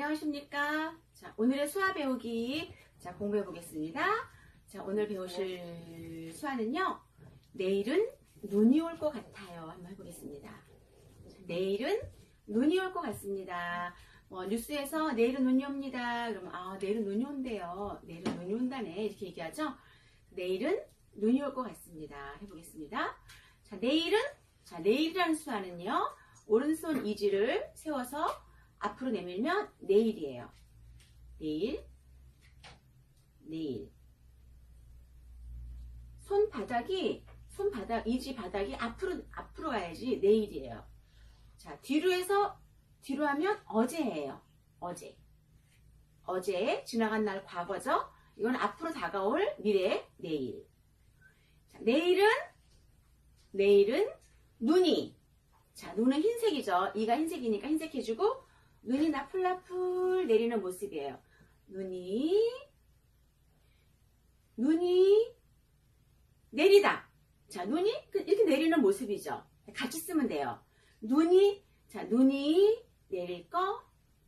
안녕하십니까. 자, 오늘의 수화 배우기. 자, 공부해 보겠습니다. 자, 오늘 배우실 수화는요. 내일은 눈이 올 것 같아요. 한번 해보겠습니다. 자, 내일은 눈이 올 것 같습니다. 뭐, 뉴스에서 내일은 눈이 옵니다. 그러면, 아, 내일은 눈이 온대요. 내일은 눈이 온다네. 이렇게 얘기하죠. 내일은 눈이 올 것 같습니다. 해보겠습니다. 자, 내일은, 자, 내일이라는 수화는요. 오른손 이지를 세워서 앞으로 내밀면 내일이에요. 내일, 내일. 손바닥이, 손바닥, 이지 바닥이 앞으로, 앞으로 가야지 내일이에요. 자, 뒤로 해서, 뒤로 하면 어제예요. 어제. 어제, 지나간 날 과거죠? 이건 앞으로 다가올 미래, 내일. 자, 내일은, 내일은 눈이. 자, 눈은 흰색이죠. 이가 흰색이니까 흰색 해주고, 눈이 나풀나풀 내리는 모습이에요. 눈이, 눈이 내리다. 자, 눈이 그- 이렇게 내리는 모습이죠. 같이 쓰면 돼요. 눈이, 자, 눈이 내릴 것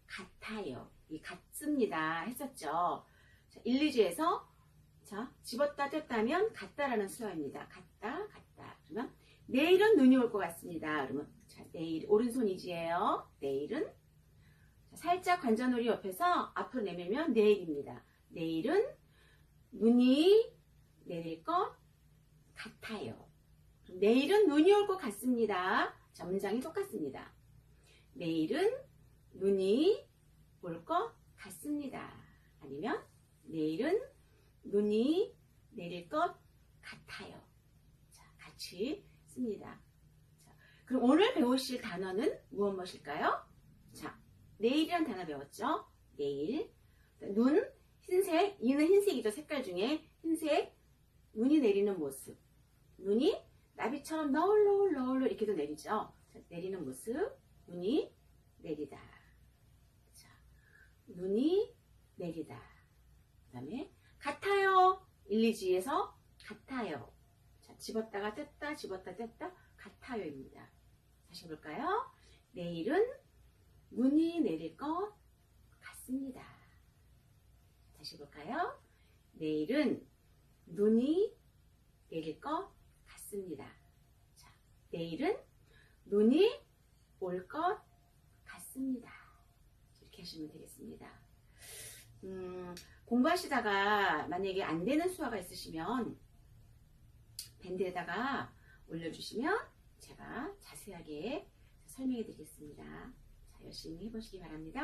같아요. 이 같습니다. 했었죠. 자, 1, 2주에서 자, 집었다 뗐다면 같다라는 수화입니다. 같다, 같다. 그러면 내일은 눈이 올 것 같습니다. 그러면 자, 내일 오른손 이지예요. 내일은 자, 살짝 관자놀이 옆에서 앞으로 내밀면 내일입니다. 내일은 눈이 내릴 것 같아요. 내일은 눈이 올 것 같습니다. 자, 문장이 똑같습니다. 내일은 눈이 올 것 같습니다. 아니면 내일은 눈이 내릴 것 같아요. 자, 같이 씁니다. 자, 그럼 오늘 배우실 단어는 무엇 무엇일까요? 자, 내일이란 단어 배웠죠? 내일. 눈, 흰색, 이는 흰색이죠. 색깔 중에 흰색, 눈이 내리는 모습. 눈이 나비처럼 너울너울 너울너 이렇게도 내리죠. 자, 내리는 모습, 눈이 내리다. 자, 눈이 내리다. 그 다음에 같아요. 1, 2지에서 같아요. 자, 집었다가 뗐다, 집었다 뗐다, 같아요입니다. 다시 볼까요? 내일은 눈이 내릴 것 같습니다. 다시 볼까요? 내일은 눈이 내릴 것 같습니다. 자, 내일은 눈이 올 것 같습니다. 이렇게 하시면 되겠습니다. 음, 공부하시다가 만약에 안 되는 수화가 있으시면 밴드에다가 올려주시면 제가 자세하게 설명해 드리겠습니다. 자, 열심히 해보시기 바랍니다.